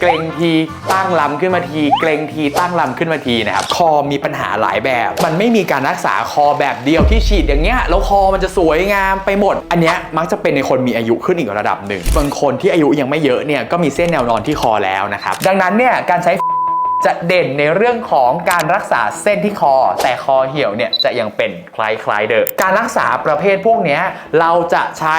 เกรงทีตั้งลำขึ้นมาที เกรงทีตั้งลำขึ้นมาทีนะครับคอมีปัญหาหลายแบบ มันไม่มีการรักษาคอแบบเดียวที่ฉีดอย่างเงี้ยแล้วคอมันจะสวยงามไปหมด อันเนี้ยมักจะเป็นในคนมีอายุขึ้นอีกระดับหนึ่งบางคนที่อายุยังไม่เยอะเนี่ยก็มีเส้นแนวนอนที่คอแล้วนะครับดังนั้นเนี่ยการใช้จะเด่นในเรื่องของการรักษาเส้นที่คอ แต่คอเหี่ยวเนี่ยจะยังเป็นคล้ายๆเดิมการรักษาประเภทพวกนี้เราจะใช้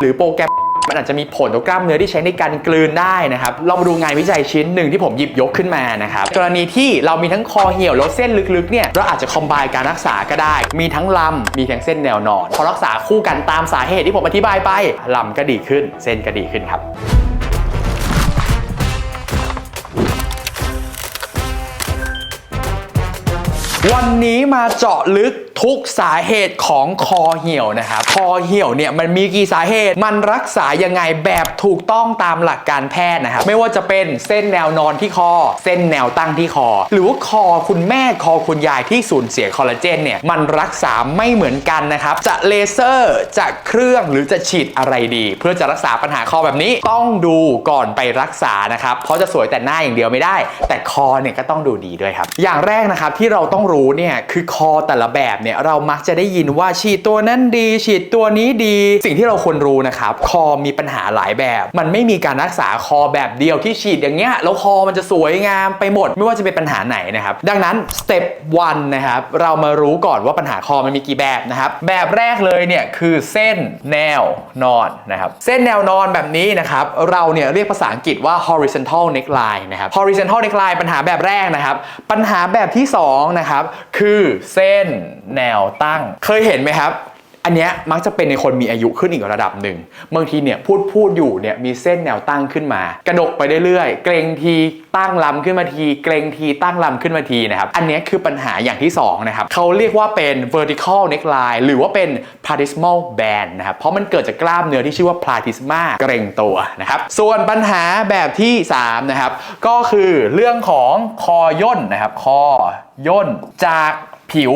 หรือโปรแกรม มันอาจจะมีผลต่อกล้ามเนื้อที่ใช้ในการกลืนได้นะครับเรามาดูงานวิจัยชิ้นหนึ่งที่ผมหยิบยกขึ้นมานะครับกรณีที่เรามีทั้งคอเหี่ยวแล้วเส้นลึกๆเนี่ยเราอาจจะคอมไบการรักษาก็ได้ มีทั้งลำมีทั้งเส้นแนวนอน พอรักษาคู่กันตามสาเหตุที่ผมอธิบายไปลำก็ดีขึ้น เส้นก็ดีขึ้นครับวันนี้มาเจาะลึกทุกสาเหตุของคอเหี่ยวนะครับคอเหี่ยวเนี่ยมันมีกี่สาเหตุมันรักษายังไงแบบถูกต้องตามหลักการแพทย์นะครับไม่ว่าจะเป็นเส้นแนวนอนที่คอ เส้นแนวตั้งที่คอ หรือว่าคอคุณแม่คอคุณยายที่สูญเสียคอลลาเจนเนี่ยมันรักษาไม่เหมือนกันนะครับจะเลเซอร์จะเครื่องหรือจะฉีดอะไรดี เพื่อจะรักษาปัญหาคอแบบนี้ต้องดูก่อนไปรักษานะครับเพราะจะสวยแต่หน้าอย่างเดียวไม่ได้ แต่คอเนี่ยก็ต้องดูดีด้วยครับอย่างแรกนะครับที่เราต้องรู้เนี่ยคือคอแต่ละแบบเนี่ยเรามักจะได้ยินว่าฉีดตัวนั้นดี ฉีดตัวนี้ดี สิ่งที่เราควรรู้นะครับคอมีปัญหาหลายแบบ มันไม่มีการรักษาคอแบบเดียวที่ฉีดอย่างเงี้ยแล้วคอมันจะสวยงามไปหมด ไม่ว่าจะเป็นปัญหาไหนนะครับดังนั้นสเต็ป1นะครับเรามารู้ก่อนว่าปัญหาคอมันมีกี่แบบนะครับแบบแรกเลยเนี่ยคือเส้นแนวนอนนะครับเส้นแนวนอนแบบนี้นะครับเราเนี่ยเรียกภาษาอังกฤษว่า horizontal neckline นะครับ horizontal neckline ปัญหาแบบแรกนะครับ ปัญหาแบบที่สองนะครับคือเส้นแนวตั้ง เคยเห็นไหมครับ อันเนี้ยมักจะเป็นในคนมีอายุขึ้นอีกระดับหนึ่งบางทีเนี่ยพูดพูดอยู่เนี่ยมีเส้นแนวตั้งขึ้นมา กระดกไปเรื่อยๆ เกรงทีตั้งลำขึ้นมาที เกรงทีตั้งลำขึ้นมาทีนะครับ อันเนี้ยคือปัญหาอย่างที่สองนะครับเขาเรียกว่าเป็น vertical neckline หรือว่าเป็น platysmal band นะครับ เพราะมันเกิดจากกล้ามเนื้อที่ชื่อว่า platysma เกรงตัวนะครับ ส่วนปัญหาแบบที่สามนะครับ ก็คือเรื่องของคอย่นนะครับ คอย่นจาก ผิว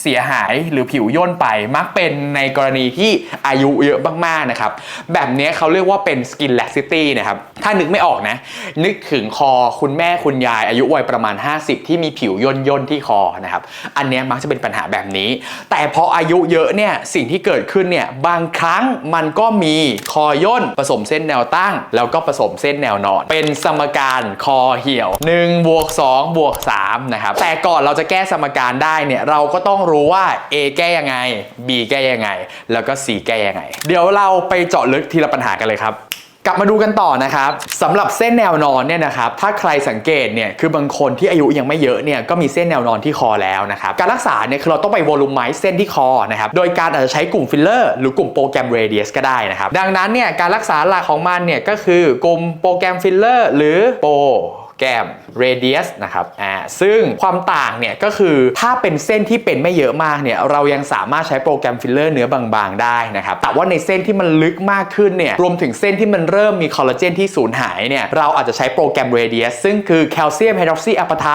เสียหายหรือผิวย่นไปมักเป็นในกรณีที่อายุเยอะมากๆนะครับ แบบนี้เขาเรียกว่าเป็น skin laxity นะครับ ถ้านึกไม่ออกนะ นึกถึงคอคุณแม่คุณยายอายุวัยประมาณ 50 ที่มีผิวย่นย่นที่คอนะครับ อันนี้มักจะเป็นปัญหาแบบนี้ แต่พออายุเยอะเนี่ยสิ่งที่เกิดขึ้นเนี่ยบางครั้งมันก็มีคอย่นผสมเส้นแนวตั้ง แล้วก็ผสมเส้นแนวนอน เป็นสมการคอเหี่ยว1บวก2บวก3นะครับแต่ก่อนเราจะแก้สมการได้เนี่ยเราก็ต้องรู้ว่า A แก้ยังไง B แก้ยังไง แล้วก็ C แก้ยังไง เดี๋ยวเราไปเจาะลึกทีละปัญหากันเลยครับกลับมาดูกันต่อนะครับสำหรับเส้นแนวนอนเนี่ยนะครับถ้าใครสังเกตเนี่ยคือบางคนที่อายุยังไม่เยอะเนี่ยก็มีเส้นแนวนอนที่คอแล้วนะครับการรักษาเนี่ยคือเราต้องไปวอลลุ่มไมซ์เส้นที่คอนะครับโดยการอาจจะใช้กลุ่มฟิลเลอร์หรือกลุ่มโปรแกรมเรเดียสก็ได้นะครับดังนั้นเนี่ยการรักษาหลักของมันเนี่ยก็คือกลุ่มโปรแกรมฟิลเลอร์หรือโปร แกรม radius นะครับอ่าซึ่งความต่างเนี่ยก็คือถ้าเป็นเส้นที่เป็นไม่เยอะมากเนี่ยเรายังสามารถใช้โปรแกรมฟิลเลอร์เนื้อบางๆ ได้นะครับแต่ว่าในเส้นที่มันลึกมากขึ้นเนี่ยรวมถึงเส้นที่มันเริ่มมีคอลลาเจนที่สูญหายเนี่ยเราอาจจะใช้โปรแกรม radius ซึ่งคือแคลเซียมไฮดรอกซีอะปาไท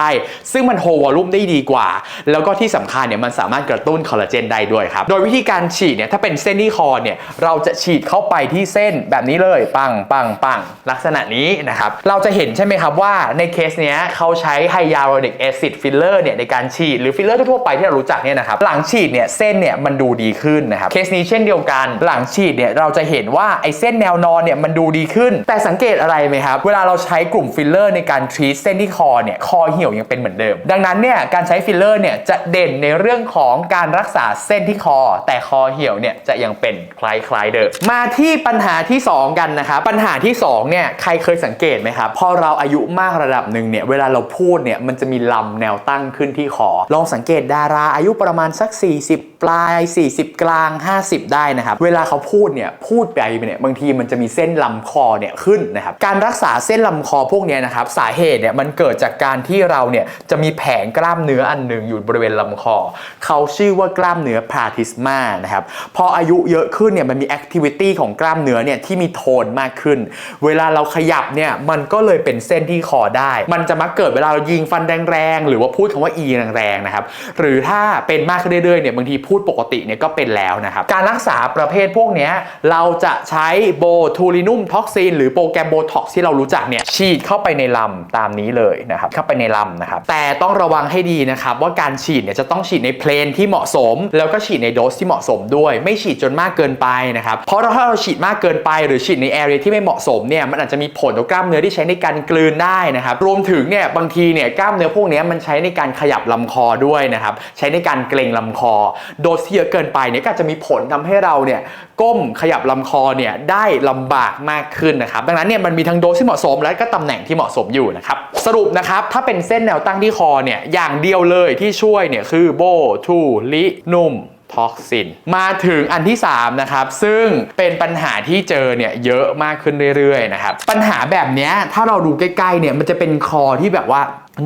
ซึ่งมันโฮวอลลุ่มได้ดีกว่า แล้วก็ที่สำคัญเนี่ยมันสามารถกระตุ้นคอลลาเจนได้ด้วยครับโดยวิธีการฉีดเนี่ยถ้าเป็นเส้นที่คอเนี่ยเราจะฉีดเข้าไปที่เส้นแบบนี้เลยปังปังปังลักษณะนี้นะครับเราจะเห็นใช่ไหมครับว่าในเคสเนี้ยเขาใช้ไฮยาลูรอนิกแอซิดฟิลเลอร์เนี่ยในการฉีดหรือฟิลเลอร์ทั่วไปที่เรารู้จักเนี่ยนะครับหลังฉีดเนี่ยเส้นเนี่ยมันดูดีขึ้นนะครับเคสนี้เช่นเดียวกันหลังฉีดเนี่ยเราจะเห็นว่าไอ้เส้นแนวนอนเนี่ยมันดูดีขึ้น แต่สังเกตอะไรไหมครับเวลาเราใช้กลุ่มฟิลเลอร์ในการทรีตเส้นที่คอเนี่ยคอเหี่ยวยังเป็นเหมือนเดิม ดังนั้นเนี่ยการใช้ฟิลเลอร์เนี่ยจะเด่นในเรื่องของการรักษาเส้นที่คอ แต่คอเหี่ยวเนี่ยจะยังเป็นคล้ายๆเดิมมาที่ปัญหาที่สองกันนะครับปัญหาที่สองเนี่ยใครเคยสังเกตไหมครับพอเราอายุมากระดับหนึ่งเนี่ยเวลาเราพูดเนี่ยมันจะมีลำแนวตั้งขึ้นที่คอลองสังเกตดาราอายุประมาณสัก 40 ปลาย 40 กลาง 50 ได้นะครับ เวลาเขาพูดเนี่ยพูดไปเนี่ยบางทีมันจะมีเส้นลำคอเนี่ยขึ้นนะครับการรักษาเส้นลำคอพวกนี้นะครับสาเหตุเนี่ยมันเกิดจากการที่เราเนี่ยจะมีแผงกล้ามเนื้ออันหนึ่งอยู่บริเวณลำคอ เขาชื่อว่ากล้ามเนื้อพาทิสมานะครับพออายุเยอะขึ้นเนี่ยมันมีแอคทิวิตี้ของกล้ามเนื้อเนี่ยที่มีโทนมากขึ้น เวลาเราขยับเนี่ยมันก็เลยเป็นเส้นที่คอได้ มันจะมักเกิดเวลาเรายิงฟันแรงๆหรือว่าพูดคำว่า e แรงๆนะครับหรือถ้าเป็นมากขึ้นเรื่อยๆเนี่ยบางทีพูพูดปกติเนี่ยก็เป็นแล้วนะครับ การรักษาประเภทพวกนี้เราจะใช้โบทูลินุมท็อกซินหรือโปรแกรมโบท็อกที่เรารู้จักเนี่ยฉีดเข้าไปในลำตามนี้เลยนะครับเข้าไปในลำนะครับแต่ต้องระวังให้ดีนะครับว่าการฉีดเนี่ยจะต้องฉีดในเพลนที่เหมาะสม แล้วก็ฉีดในโดสที่เหมาะสมด้วย ไม่ฉีดจนมากเกินไปนะครับเพราะถ้าเราฉีดมากเกินไป หรือฉีดในแอเรียที่ไม่เหมาะสมเนี่ยมันอาจจะมีผลต่อกล้ามเนื้อที่ใช้ในการกลืนได้นะครับรวมถึงเนี่ยบางทีเนี่ยกล้ามเนื้อพวกนี้มันใช้ในการขยับลำคอด้วยนะครับใช้ในการเกรงลำคอโดสที่เยอะเกินไปเนี่ยก็จะมีผลทำให้เราเนี่ยก้มขยับลำคอเนี่ยได้ลำบากมากขึ้นนะครับดังนั้นเนี่ยมันมีทั้งโดสที่เหมาะสมและก็ตำแหน่งที่เหมาะสมอยู่นะครับสรุปนะครับถ้าเป็นเส้นแนวตั้งที่คอเนี่ยอย่างเดียวเลยที่ช่วยเนี่ยคือโบทูลินุมท็อกซินมาถึงอันที่ 3 นะครับ ซึ่งเป็นปัญหาที่เจอเนี่ยเยอะมากขึ้นเรื่อยๆนะครับ ปัญหาแบบนี้ถ้าเราดูใกล้ๆเนี่ยมันจะเป็นคอที่แบบว่า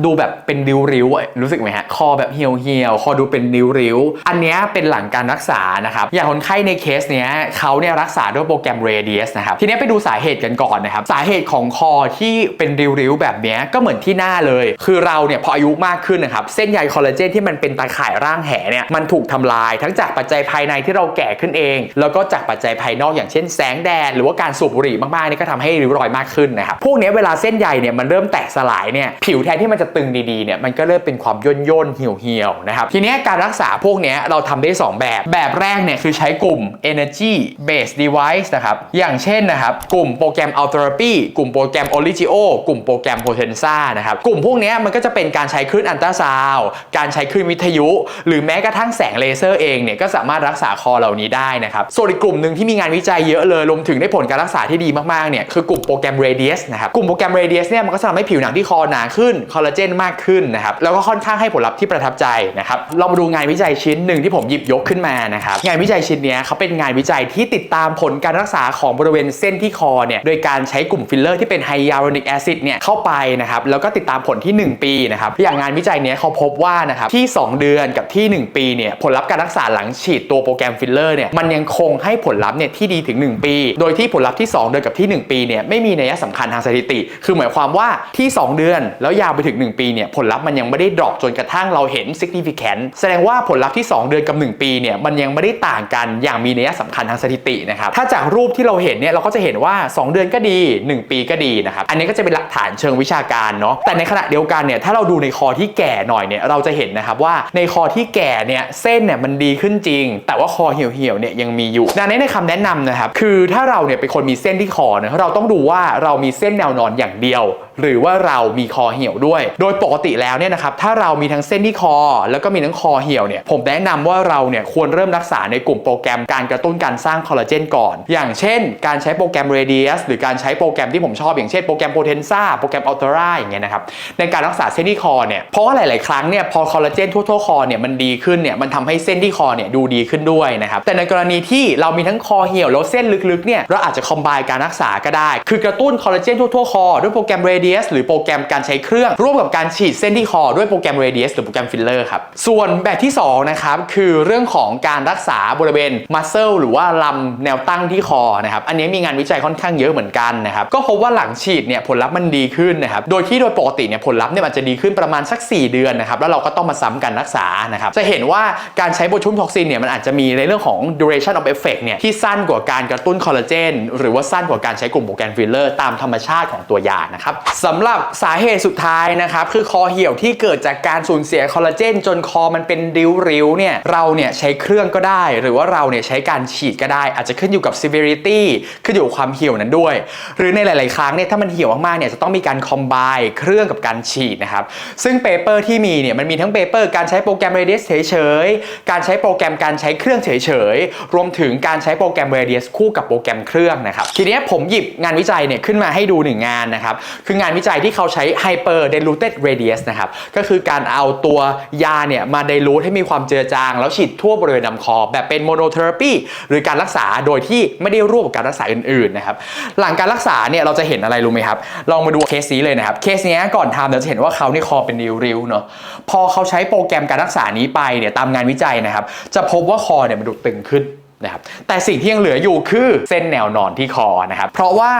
ดูแบบเป็นริ้วๆอะรู้สึกไหมฮะคอแบบเหี่ยวๆคอดูเป็นริ้วๆอันเนี้ยเป็นหลังการรักษานะครับอย่างคนไข้ในเคสเนี้ยเขาเนี่ยรักษาด้วยโปรแกรม Radius นะครับทีเนี้ยไปดูสาเหตุกันก่อนนะครับสาเหตุของคอที่เป็นริ้วๆแบบเนี้ยก็เหมือนที่หน้าเลย คือเราเนี่ยพออายุมากขึ้นนะครับเส้นใยคอลลาเจนที่มันเป็นตาข่ายร่างแหเนี่ยมันถูกทำลายทั้งจากปัจจัยภายในที่เราแก่ขึ้นเอง แล้วก็จากปัจจัยภายนอกอย่างเช่นแสงแดดหรือว่าการสูบบุหรี่มากๆนี่ก็ทำให้ริ้วรอยมากขึ้นนะครับพวกนี้เวลาเส้นใยเนี่ยมันเริ่มแตกสลายเนี่ยผิวแทนที่มันจะตึงดีๆเนี่ยมันก็เริ่มเป็นความย่นย่นๆเหี่ยวเหี่ยวๆนะครับทีนี้การรักษาพวกนี้เราทำได้ 2 แบบ แบบแรกเนี่ยคือใช้กลุ่ม energy based device นะครับอย่างเช่นนะครับกลุ่มโปรแกรม a l therapy กลุ่มโปรแกรม Origio กลุ่มโปรแกรม Potenza นะครับกลุ่มพวกนี้มันก็จะเป็นการใช้คลื่นอัลตราซาวด์การใช้คลื่นวิทยุ หรือแม้กระทั่งแสงเลเซอร์เองเนี่ยก็สามารถรักษาคอเหล่านี้ได้นะครับส่วนอีกกลุ่มหนึ่งที่มีงานวิจัยเยอะเลยรวมถึงได้ผลการรักษาที่ดีมากๆเนี่ยคือกลุ่มโปรแกรม Radius นะครับกลุ่มโปรแกรม Radius เนี่ยมันก็จะทำให้ผิวหนังที่คอหนาขึ้นคอลลาเจนมากขึ้นนะครับแล้วก็ค่อนข้างให้ผลลัพธ์ที่ประทับใจนะครับเรามาดูงานวิจัยชิ้นหนึ่งที่ผมหยิบยกขึ้นมานะครับงานวิจัยชิ้นนี้เขาเป็นงานวิจัยที่ติดตามผลการรักษาของบริเวณเส้นที่คอเนี่ยโดยการใช้กลุ่มฟิลเลอร์ที่เป็นไฮยาลูรอนิกแอซิดเนี่ยเข้าไปนะครับแล้วก็ติดตามผลที่ 1 ปีนะครับอย่างงานวิจัยนี้เขาพบว่านะครับที่ 2 เดือนกับที่ 1 ปีเนี่ยผลลัพธ์การรักษาหลังฉีดตัวโปรแกรมฟิลเลอร์เนี่ยมันยังคงให้ผลลัพธ์เนี่ยที่ดีถึง 1 ปี โดยที่ผลลัพธ์ที่ 2 เดือนกับที่ 1 ปีเนี่ยไม่มีนัยสำคัญทางสถิติ คือหมายความว่าที่ 2 เดือนแล้วยาวไปถึง1 ปีเนี่ยผลลัพธ์มันยังไม่ได้ดรอปจนกระทั่งเราเห็น significant แสดงว่าผลลัพธ์ที่ 2 เดือนกับ 1 ปีเนี่ยมันยังไม่ได้ต่างกันอย่างมีนัยสำคัญทางสถิตินะครับถ้าจากรูปที่เราเห็นเนี่ยเราก็จะเห็นว่า 2 เดือนก็ดี 1 ปีก็ดีนะครับอันนี้ก็จะเป็นหลักฐานเชิงวิชาการเนาะแต่ในขณะเดียวกันเนี่ยถ้าเราดูในคอที่แก่หน่อยเนี่ยเราจะเห็นนะครับว่าในคอที่แก่เนี่ยเส้นเนี่ยมันดีขึ้นจริง แต่ว่าคอเหี่ยวๆเนี่ยยังมีอยู่ดังนั้นในคำแนะนำนะครับคือถ้าเราเนี่ยเป็นคนมีเส้นที่คอเนี่ยเราต้องดูว่าเรามีเส้นแนวนอนอย่างเดียว หรือว่าเรามีคอเหี่ยวด้วยโดยปกติแล้วเนี่ยนะครับถ้าเรามีทั้งเส้นที่คอ แล้วก็มีทั้งคอเหี่ยวเนี่ยผมแนะนำว่าเราเนี่ยควรเริ่มรักษาในกลุ่มโปรแกรมการกระตุ้นการสร้างคอลลาเจนก่อน อย่างเช่น การใช้โปรแกรม Radius หรือการใช้โปรแกรมที่ผมชอบอย่างเช่นโปรแกรม Potenza โปรแกรม Ultra อย่างเงี้ยนะครับในการรักษาเส้นที่คอเนี่ยเพราะว่าหลาย ๆ ครั้งเนี่ยพอคอลลาเจนทั่ว ๆ คอเนี่ยมันดีขึ้นเนี่ยมันทำให้เส้นที่คอเนี่ยดูดีขึ้นด้วยนะครับแต่ในกรณีที่เรามีทั้งคอเหี่ยวแล้วเส้นลึก ๆ เนี่ยเราอาจจะคอมไบการรักษาก็ได้ คือกระตุ้นคอลลาเจนทั่ว ๆ คอด้วยโปรแกรม Radius หรือโปรแกรมการใช้เครื่องร่วมกับการฉีดเส้นที่คอด้วยโปรแกรม Radius หรือโปรแกรมฟิลเลอร์ครับ ส่วนแบบที่สองนะครับคือเรื่องของการรักษาบริเวณมัสเซลหรือว่าลำแนวตั้งที่คอนะครับ อันนี้มีงานวิจัยค่อนข้างเยอะเหมือนกันนะครับ ก็พบว่าหลังฉีดเนี่ยผลลัพธ์มันดีขึ้นนะครับ โดยที่โดยปกติเนี่ยผลลัพธ์เนี่ยมันจะดีขึ้นประมาณสัก 4 เดือนนะครับ แล้วเราก็ต้องมาซ้ำกันรักษานะครับ จะเห็นว่าการใช้โบทูมท็อกซินเนี่ยมันอาจจะมีในเรื่องของ duration of effect เนี่ยที่สั้นกว่าการกระตุ้นคอลลาเจนหรือว่าสั้นกว่าการใช้กลุ่มโปรแกรมฟิลเลอร์ตามธรรมชาติของตัวยานะครับสำหรับสาเหตุสุดท้ายนะครับคือคอเหี่ยวที่เกิดจากการสูญเสียคอลลาเจนจนคอมันเป็นริ้วๆเนี่ยเราเนี่ยใช้เครื่องก็ได้ หรือว่าเราเนี่ยใช้การฉีดก็ได้ อาจจะขึ้นอยู่กับ severity ขึ้นอยู่กับความเหี่ยวนั้นด้วย หรือในหลาย ๆ ครั้งเนี่ยถ้ามันเหี่ยวมากๆเนี่ยจะต้องมีการคอมไบเครื่องกับการฉีดนะครับซึ่งเปเปอร์ที่มีเนี่ยมันมีทั้งเปเปอร์การใช้โปรแกรม Radius เฉยๆการใช้โปรแกรมการใช้เครื่องเฉยๆรวมถึงการใช้โปรแกรม Radius คู่กับโปรแกรมเครื่องนะครับทีนี้ผมหยิบงานวิจัยเนี่ยขึ้นมาให้ดูหนึ่งงานนะครับคืองานวิจัยที่เขาใช้ Hyper Diluted Radius นะครับ ก็คือการเอาตัวยาเนี่ยมา dilute ให้มีความเจือจาง แล้วฉีดทั่วบริเวณลำคอ แบบเป็น monotherapy หรือการรักษาโดยที่ไม่ได้ร่วมกับการรักษาอื่นๆนะครับ หลังการรักษาเนี่ยเราจะเห็นอะไรรู้ไหมครับ ลองมาดูเคสนี้เลยนะครับ เคสเนี้ยก่อนทำเราจะเห็นว่าเขาในคอเป็นริ้วๆเนาะ พอเขาใช้โปรแกรมการรักษานี้ไปเนี่ยตามงานวิจัยนะครับ จะพบว่าคอเนี่ยมันดูตึงขึ้นนะครับแต่สิ่งที่ยังเหลืออยู่คือเส้นแนวนอนที่คอนะครับ เพราะว่า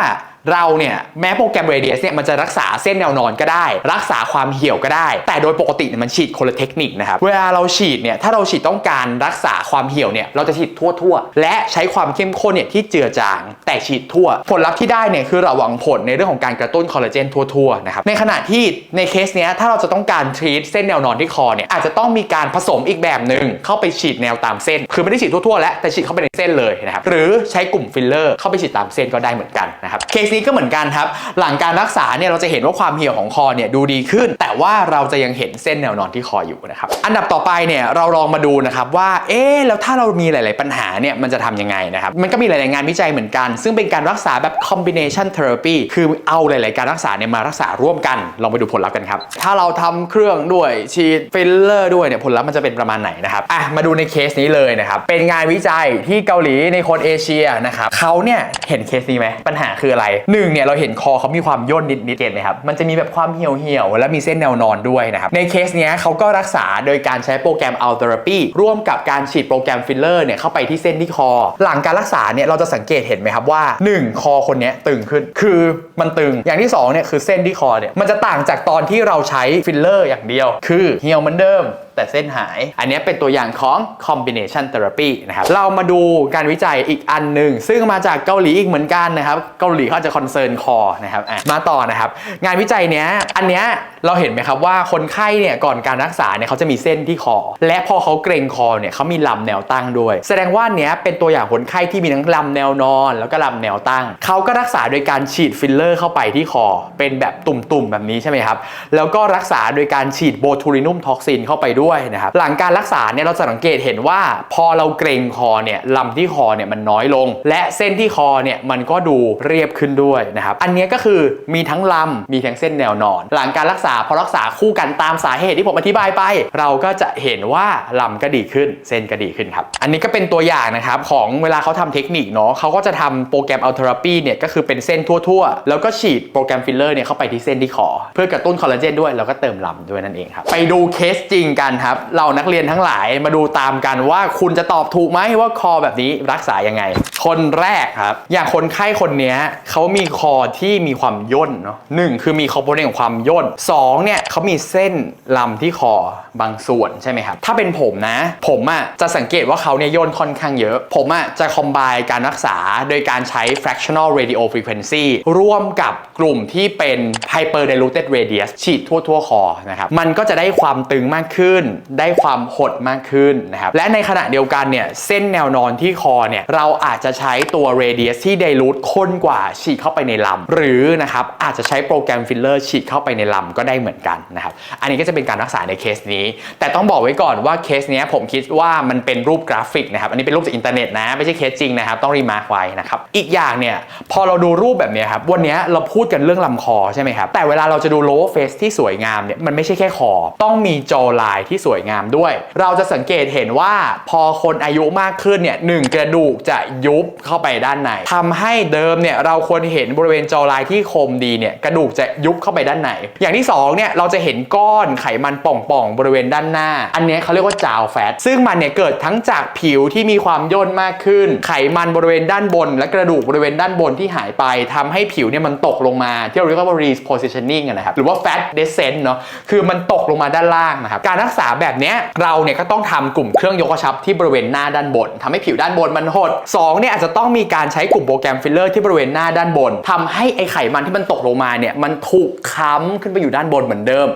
เราเนี่ยแม้โปรแกรม Radius เนี่ยมันจะรักษาเส้นแนวนอนก็ได้ รักษาความเหี่ยวก็ได้ แต่โดยปกติเนี่ยมันฉีดคนละเทคนิคนะครับเวลาเราฉีดเนี่ยถ้าเราฉีดต้องการรักษาความเหี่ยวเนี่ยเราจะฉีดทั่วๆ และใช้ความเข้มข้นเนี่ยที่เจือจาง แต่ฉีดทั่ว ผลลัพธ์ที่ได้เนี่ยคือเราหวังผลในเรื่องของการกระตุ้นคอลลาเจนทั่วๆนะครับในขณะที่ในเคสเนี้ยถ้าเราจะต้องการทรีตเส้นแนวนอนที่คอเนี่ยอาจจะต้องมีการผสมอีกแบบหนึ่งเข้าไปฉีดแนวตามเส้น คือไม่ได้ฉีดทั่วๆ แล้วแต่ฉีดเข้าไปในเส้นเลยนะครับหรือใช้กลุ่มฟิลเลอร์เข้าไปฉีดตามเส้นก็ได้เหมือนกันนะครับเคสนี้ก็เหมือนกันครับ หลังการรักษาเนี่ยเราจะเห็นว่าความเหี่ยวของคอเนี่ยดูดีขึ้น แต่ว่าเราจะยังเห็นเส้นแนวนอนที่คออยู่นะครับอันดับต่อไปเนี่ยเราลองมาดูนะครับว่าเอ๊แล้วถ้าเรามีหลาย ๆ ปัญหาเนี่ยมันจะทำยังไงนะครับมันก็มีหลาย ๆ งานวิจัยเหมือนกัน ซึ่งเป็นการรักษาแบบ combination therapy คือเอาหลาย ๆ การรักษาเนี่ยมารักษาร่วมกันลองไปดูผลลัพธ์กันครับถ้าเราทำเครื่องด้วยฉีดฟิลเลอร์ด้วยเนี่ยผลลัพธ์มันจะเป็นประมาณไหนนะครับอะมาดูในเคสนี้เลยนะครับเป็นงานวิจัยที่เกาหลีในคนเอเชียนะครับเขาเนี่ยเห็นเคสนี้ไหมปัญหาคืออะไรหนึ่งเนี่ยเราเห็นคอเขามีความย่นนิดนิดๆเห็นไหมครับมันจะมีแบบความเหี่ยวเหี่ยวๆและมีเส้นแนวนอนด้วยนะครับในเคสเนี้ยเขาก็รักษาโดยการใช้โปรแกรม a l t h e r a p y ร่วมกับการฉีดโปรแกรมฟิลเลอร์เนี่ยเข้าไปที่เส้นที่คอ หลังการรักษาเนี่ยเราจะสังเกตเห็นไหมครับว่า 1 คอคนเนี้ยตึงขึ้นคือมันตึงอย่างที่2เนี่ยคือเส้นที่คอเนี่ยมันจะต่างจากตอนที่เราใช้ฟิลเลอร์อย่างเดียว คือเหี่ยวเหมือนเดิม แต่เส้นหาย อันนี้เป็นตัวอย่างของ combination therapy นะครับ เรามาดูการวิจัยอีกอันหนึ่ง ซึ่งมาจากเกาหลีอีกเหมือนกันนะครับ เกาหลีเขาจะคอนเซิร์นคอนะครับมาต่อนะครับ งานวิจัยเนี้ยอันเนี้ยเราเห็นไหมครับว่าคนไข้เนี่ยก่อนการรักษาเนี่ยเขาจะมีเส้นที่คอ และพอเขาเกรงคอเนี่ยเขามีลำแนวตั้งด้วย แสดงว่าเนี้ยเป็นตัวอย่างคนไข้ที่มีทั้งลำแนวนอน แล้วก็ลำแนวตั้ง เขาก็รักษาโดยการฉีดฟิลเลอร์เข้าไปที่คอ เป็นแบบตุ่มๆแบบนี้ใช่ไหมครับ แล้วก็รักษาโดยการฉีดโบทูลินุมท็อกซินเข้าไปด้วยนะครับ หลังการรักษาเนี่ยเราจะสังเกตเห็นว่าพอเราเกรงคอเนี่ยลำที่คอเนี่ยมันน้อยลง และเส้นที่คอเนี่ยมันก็ดูเรียบขึ้นด้วยนะครับ อันนี้ก็คือมีทั้งลำมีทั้งเส้นแนวนอน หลังการรักษาพอรักษาคู่กันตามสาเหตุที่ผมอธิบายไป เราก็จะเห็นว่าลำก็ดีขึ้น เส้นก็ดีขึ้นครับ อันนี้ก็เป็นตัวอย่างนะครับของเวลาเขาทำเทคนิคเนาะเขาก็จะทำโปรแกรมอัลเทอราปีเนี่ยก็คือเป็นเส้นทั่วๆ แล้วก็ฉีดโปรแกรมฟิลเลอร์เนี่ยเข้าไปที่เส้นที่คอเพื่อกระตุ้นคอลลาเจนด้วยแล้วก็เติมลำด้วยนั่นเองครับไปดูเคสจริงกันครับเรานักเรียนทั้งหลายมาดูตามกันว่าคุณจะตอบถูกไหมว่าคอแบบนี้รักษายังไง คนแรกครับ อย่างคนไข้คนนี้เขามีคอที่มีความย่นเนาะหนึ่งคือมีคอมโพเนนต์ของความย่นองเนี่ยเขามีเส้นลำที่คอบางส่วนใช่ไหมครับ ถ้าเป็นผมนะ ผมอะจะสังเกตว่าเขาเนี่ยย่นค่อนข้างเยอะ ผมอะจะคอมไบการรักษาโดยการใช้ fractional radio frequency ร่วมกับกลุ่มที่เป็น hyper diluted radius ฉีดทั่วทั่วคอนะครับ มันก็จะได้ความตึงมากขึ้น ได้ความหดมากขึ้นนะครับ และในขณะเดียวกันเนี่ยเส้นแนวนอนที่คอเนี่ยเราอาจจะใช้ตัว radius ที่ dilute ข้นกว่าฉีดเข้าไปในลำหรือนะครับอาจจะใช้โปรแกรมฟิลเลอร์ฉีดเข้าไปในลำก็ได้เหมือนกันนะครับ อันนี้ก็จะเป็นการรักษาในเคสนี้ แต่ต้องบอกไว้ก่อนว่าเคสนี้ผมคิดว่ามันเป็นรูปกราฟิกนะครับ อันนี้เป็นรูปจากอินเทอร์เน็ตนะ ไม่ใช่เคสจริงนะครับ ต้องรีมาร์คไว้นะครับ อีกอย่างเนี่ย พอเราดูรูปแบบนี้ครับ วันนี้เราพูดกันเรื่องลำคอใช่ไหมครับ แต่เวลาเราจะดูโลว์เฟสที่สวยงามเนี่ย มันไม่ใช่แค่คอ ต้องมีจอลายที่สวยงามด้วย เราจะสังเกตเห็นว่าพอคนอายุมากขึ้นเนี่ยหนึ่งกระดูกจะยุบเข้าไปด้านในทำให้เดิมเนี่ยเราควรเห็นบริเวณจอลายที่คมดีเนี่ยกระดูกจะยุบเข้าไปด้านในอย่างที่สองเนี่ยเราจะเห็นก้อนไขมันป่องๆ บริเวณด้านหน้า อันนี้เขาเรียกว่าจาวแฟต ซึ่งมันเนี่ยเกิดทั้งจากผิวที่มีความย่นมากขึ้น ไขมันบริเวณด้านบน และกระดูกบริเวณด้านบนที่หายไปทำให้ผิวเนี่ยมันตกลงมา ที่เราเรียกว่า repositioning นะครับ หรือว่า fat descent เนาะ คือมันตกลงมาด้านล่างนะครับ การรักษาแบบเนี้ยเราเนี่ยก็ต้องทำกลุ่มเครื่องยกกระชับที่บริเวณหน้าด้านบนทำให้ผิวด้านบนมันหดสองเนี่ยอาจจะต้องมีการใช้กลุ่มโปรแกรมฟิลเลอร์ที่บริเวณหน้าด้านบนทำให้ไอไขมันที่มันตกลงมาเนี่ยมันถูกค้ำขึ้นไปอยู่ด้านบนเหมือนเดิม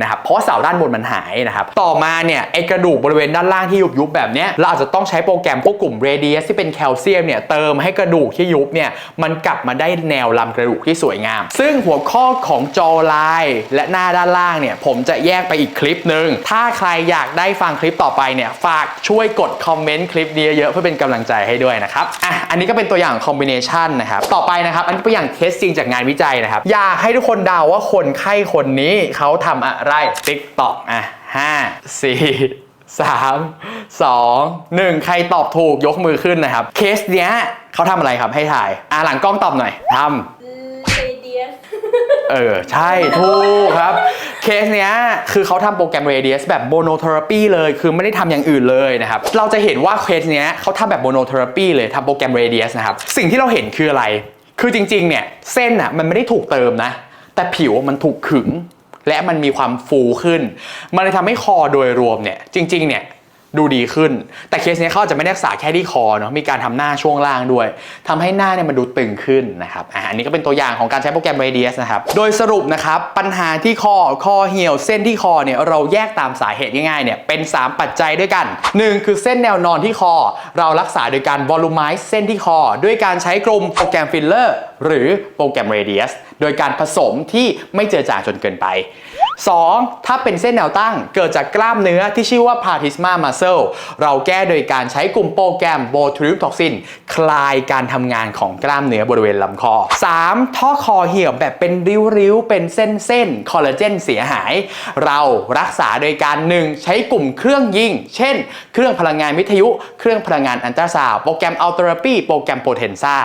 นะครับเพราะว่าเสาด้านบนมันหายนะครับต่อมาเนี่ยไอกระดูกบริเวณด้านล่างที่ยุบยุบแบบเนี้ยเราอาจจะต้องใช้โปรแกรมพวกกลุ่มเรเดียสที่เป็นแคลเซียมเนี่ยเติมให้กระดูกที่ยุบเนี่ยมันกลับมาได้แนวลำกระดูกที่สวยงาม ซึ่งหัวข้อของจอไลและหน้าด้านล่างเนี่ยผมจะแยกไปอีกคลิปหนึ่งถ้าใครอยากได้ฟังคลิปต่อไปเนี่ยฝากช่วยกดคอมเมนต์คลิปนี้เยอะเพื่อเป็นกำลังใจให้ด้วยนะครับอะอันนี้ก็เป็นตัวอย่างคอมบิเนชันนะครับต่อไปนะครับอันนี้เป็นอย่างเทสจริงจากงานวิจัยนะครับอยากให้ทุกคนเดาว่าคนไข้คนนี้เขาทำอะไรติ๊กตอกอะห้าสี่สามสองหนึ่งใครตอบถูกยกมือขึ้นนะครับ เคสเนี้ยเขาทำอะไรครับให้ถ่าย อะหลังกล้องตอบหน่อยทำเรเดียสเออ ใช่ ถูกครับ เคสเนี้ยคือเขาทำโปรแกรม Radius แบบ Monotherapy เลย คือไม่ได้ทำอย่างอื่นเลยนะครับ เราจะเห็นว่าเคสเนี้ยเขาทำแบบ Monotherapy เลยทำโปรแกรม Radius นะครับ สิ่งที่เราเห็นคืออะไร คือจริง ๆ เนี่ย เส้นอะมันไม่ได้ถูกเติมนะ แต่ผิวมันถูกขึง และมันมีความฟูขึ้น มันเลยทำให้คอโดยรวมเนี่ยจริงๆเนี่ย ดูดีขึ้น แต่เคสนี้เขาจะไม่ได้รักษาแค่ที่คอเนาะมีการทำหน้าช่วงล่างด้วยทำให้หน้าเนี่ยมันดูตึงขึ้นนะครับอะอันนี้ก็เป็นตัวอย่างของการใช้โปรแกรม Radius นะครับโดยสรุปนะครับปัญหาที่คอคอเหี่ยว เส้นที่คอเนี่ยเราแยกตามสาเหตุง่ายๆเนี่ยเป็น 3 ปัจจัยด้วยกัน 1 คือเส้นแนวนอนที่คอ เรารักษาโดยการวอลลุ่มไมซ์เส้นที่คอ ด้วยการใช้กลุ่มโปรแกรมฟิลเลอร์หรือโปรแกรม Radius โดยการผสมที่ไม่เจอจางจนเกินไป 2. ถ้าเป็นเส้นแนวตั้งเกิดจากกล้ามเนื้อที่ชื่อว่า platysma muscle เราแก้โดยการใช้กลุ่มโปรแกรม botulinum toxin คลายการทำงานของกล้ามเนื้อบริเวณลำคอ 3. ท่อคอเหี่ยวแบบเป็นริ้วๆ เป็นเส้นๆคอลลาเจนเสียหาย เรารักษาโดยการ 1. ใช้กลุ่มเครื่องยิง เช่น เครื่องพลังงานวิทยุ เครื่องพลังงานอันตราซาวโปรแกรมอัลเทอร์ปีโปรแกรมโพเทนซา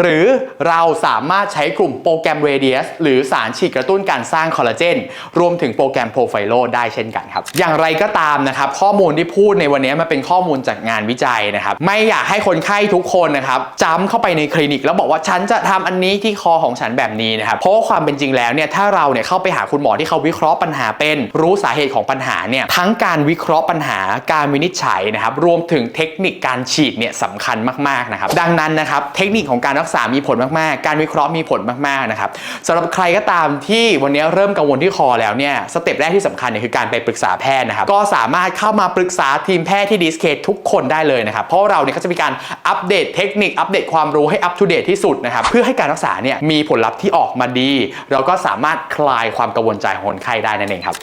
หรือเราสามารถใช้กลุ่มโปรแกรม Radius หรือสารฉีดกระตุ้นการสร้างคอลลาเจนรวมถึงโปรแกรมโปรไฟโลได้เช่นกันครับ อย่างไรก็ตามนะครับ ข้อมูลที่พูดในวันนี้มันเป็นข้อมูลจากงานวิจัยนะครับ ไม่อยากให้คนไข้ทุกคนนะครับจำเข้าไปในคลินิก แล้วบอกว่าฉันจะทำอันนี้ที่คอของฉันแบบนี้นะครับ เพราะความเป็นจริงแล้วเนี่ยถ้าเราเนี่ยเข้าไปหาคุณหมอที่เขาวิเคราะห์ปัญหาเป็นรู้สาเหตุของปัญหาเนี่ยทั้งการวิเคราะห์ปัญหาการวินิจฉัยนะครับรวมถึงเทคนิคการฉีดเนี่ยสำคัญมากๆนะครับดังนั้นนะครับเทคนิคของการรักษามีผลมากๆ การวิเคราะห์มีผลมากๆนะครับสำหรับใครก็ตามที่วันนี้เริ่มกังวลที่คอแล้วเนี่ยสเต็ปแรกที่สำคัญเนี่ยคือการไปปรึกษาแพทย์นะครับก็สามารถเข้ามาปรึกษาทีมแพทย์ที่ดิสเคททุกคนได้เลยนะครับเพราะเราเนี่ยก็จะมีการอัปเดตเทคนิคอัปเดตความรู้ให้อัปทูเดตที่สุดนะครับเพื่อให้การรักษาเนี่ยมีผลลัพธ์ที่ออกมาดี เราก็สามารถคลายความกังวลใจของคนไข้ได้นั่นเองครับ